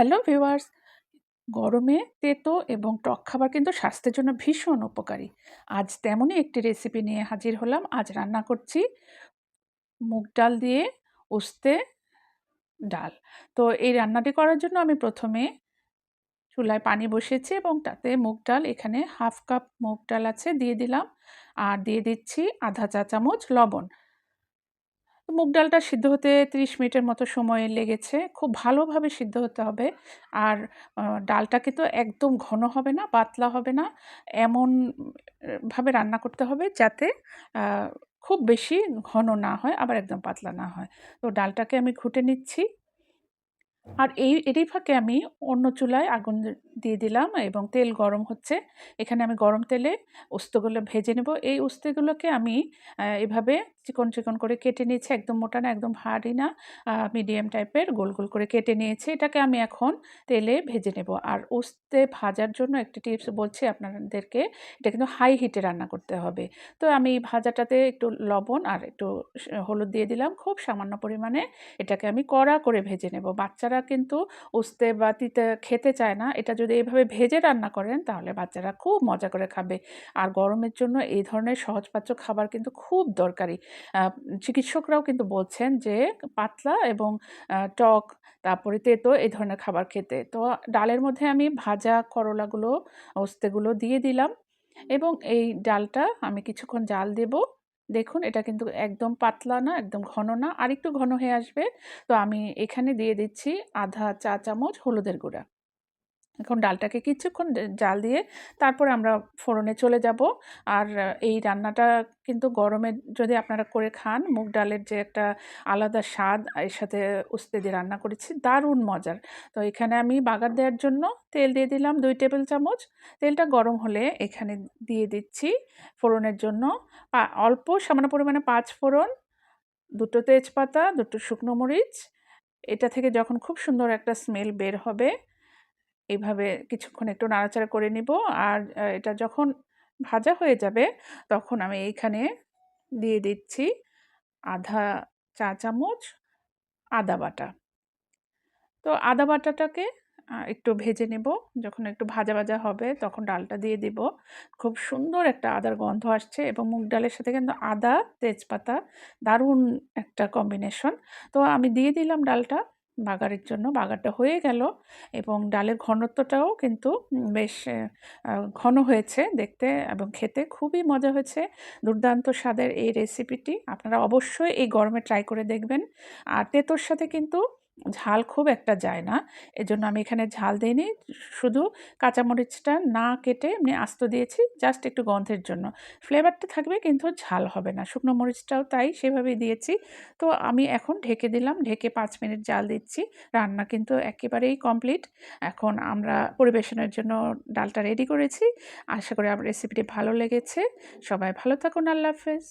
Hello viewers গরমে তেতো এবং টক খাবার কিন্তু স্বাস্থ্যের জন্য ভীষণ উপকারী। আজ তেমনই একটি রেসিপি নিয়ে হাজির হলাম। আজ রান্না করছি মুগ ডাল দিয়ে উস্তে ডাল। তো এই রান্নাটি করার জন্য আমি প্রথমে চুলায় পানি বসিয়েছি এবং তাতে মুগ ডাল, এখানে হাফ কাপ মুগ ডাল আছে, দিয়ে দিলাম। আর দিয়ে দিচ্ছি আধা চা চামচ লবণ। মুগ ডালটা সিদ্ধ হতে 30 মিনিটের মতো সময় লেগেছে। খুব ভালোভাবে সিদ্ধ হতে হবে। আর ডালটা কিন্তু একদম ঘন হবে না, পাতলা হবে না। এমন ভাবে রান্না করতে হবে যাতে খুব বেশি ঘন না হয়, আবার একদম পাতলা না হয়। তো ডালটাকে আমি ঘুটে নিচ্ছি। আর এই, এরই ফাঁকে আমি অন্য চুলায় আগুন দিয়ে দিলাম এবং তেল গরম হচ্ছে। এখানে আমি গরম তেলে উস্তগুলো ভেজে নেব। এই উস্তেগুলোকে আমি এভাবে চিকন চিকন করে কেটে নিয়েছি। একদম মোটা না, একদম ভারী না মিডিয়াম টাইপের গোল গোল করে কেটে নিয়েছি। এটাকে আমি এখন তেলে ভেজে নেব। আর উস্তে ভাজার জন্য একটি টিপস বলছি আপনাদেরকে, এটা কিন্তু হাই হিটে রান্না করতে হবে। তো আমি ভাজাটাতে একটু লবণ আর একটু হলুদ দিয়ে দিলাম। খুব সামান্য পরিমাণে এটাকে আমি কড়া করে ভেজে নেব। বাচ্চারা কিন্তু উস্তে বা তিতে খেতে চায় না। এটা যদি এভাবে ভেজে রান্না করেন, তাহলে বাচ্চারা খুব মজা করে খাবে। আর গরমের জন্য এই ধরনের সহজপাচ্য খাবার কিন্তু খুব দরকারি। চিকিৎসকরাও কিন্তু বলছেন যে, পাতলা এবং টক, তারপরে তেতো এই ধরনের খাবার খেতে। তো ডালের মধ্যে আমি ভাজা করলাগুলো, উস্তেগুলো দিয়ে দিলাম এবং এই ডালটা আমি কিছুক্ষণ জাল দেব। দেখুন, এটা কিন্তু একদম পাতলা না, একদম ঘন না আর একটু ঘন হয়ে আসবে। তো আমি এখানে দিয়ে দিচ্ছি আধা চা চামচ হলুদের গুঁড়া। এখন ডালটাকে কিছুক্ষণ জাল দিয়ে তারপরে আমরা ফোড়নে চলে যাব। আর এই রান্নাটা কিন্তু গরমে যদি আপনারা করে খান, মুগ ডালের যে একটা আলাদা স্বাদ এর সাথে উস্তে দিয়ে রান্না করেছি, দারুণ মজার। তো এখানে আমি বাগার দেওয়ার জন্য তেল দিয়ে দিলাম দুই টেবিল চামচ। তেলটা গরম হলে এখানে দিয়ে দিচ্ছি ফোড়নের জন্য। অল্প সামান্য পরিমাণে পাঁচ ফোড়ন, দুটো তেজপাতা, দুটো শুকনো মরিচ। এটা থেকে যখন খুব সুন্দর একটা স্মেল বের হবে এইভাবে কিছুক্ষণ একটু নাড়াচাড়া করে নিব। আর এটা যখন ভাজা হয়ে যাবে, তখন আমি এইখানে দিয়ে দিচ্ছি আধা চা চামচ আদা বাটা। তো আদা বাটাটাকে একটু ভেজে নেব। যখন একটু ভাজা ভাজা হবে, তখন ডালটা দিয়ে দিব। খুব সুন্দর একটা আদার গন্ধ আসছে এবং মুগ ডালের সাথে কিন্তু আদা, তেজপাতা, দারুণ একটা কম্বিনেশন। তো আমি দিয়ে দিলাম ডালটা। বাগারের জন্য। বাগারটা হয়ে গেল এবং ডালের ঘনত্বটাও কিন্তু বেশ ঘন হয়েছে দেখতে এবং খেতে খুবই মজা হয়েছে। দুর্দান্ত স্বাদের এই রেসিপিটি আপনারা অবশ্যই এই গরমে ট্রাই করে দেখবেন। আর তেতোর সাথে কিন্তু ঝাল খুব একটা যায় না। এজন্য আমি এখানে ঝাল দিইনি। শুধু কাঁচামরিচটা না কেটে এমনি আস্ত দিয়েছি জাস্ট একটু গন্ধের জন্য। ফ্লেভারটা থাকবে কিন্তু ঝাল হবে না। শুকনো মরিচটাও তাই সেভাবেই দিয়েছি। তো আমি এখন ঢেকে দিলাম, ঢেকে পাঁচ মিনিট জাল দিচ্ছি। রান্না কিন্তু একেবারেই কমপ্লিট এখন আমরা পরিবেশনের জন্য ডালটা রেডি করেছি। আশা করি আমার রেসিপিটি ভালো লেগেছে। সবাই ভালো থাকুন। আল্লাহ হাফেজ।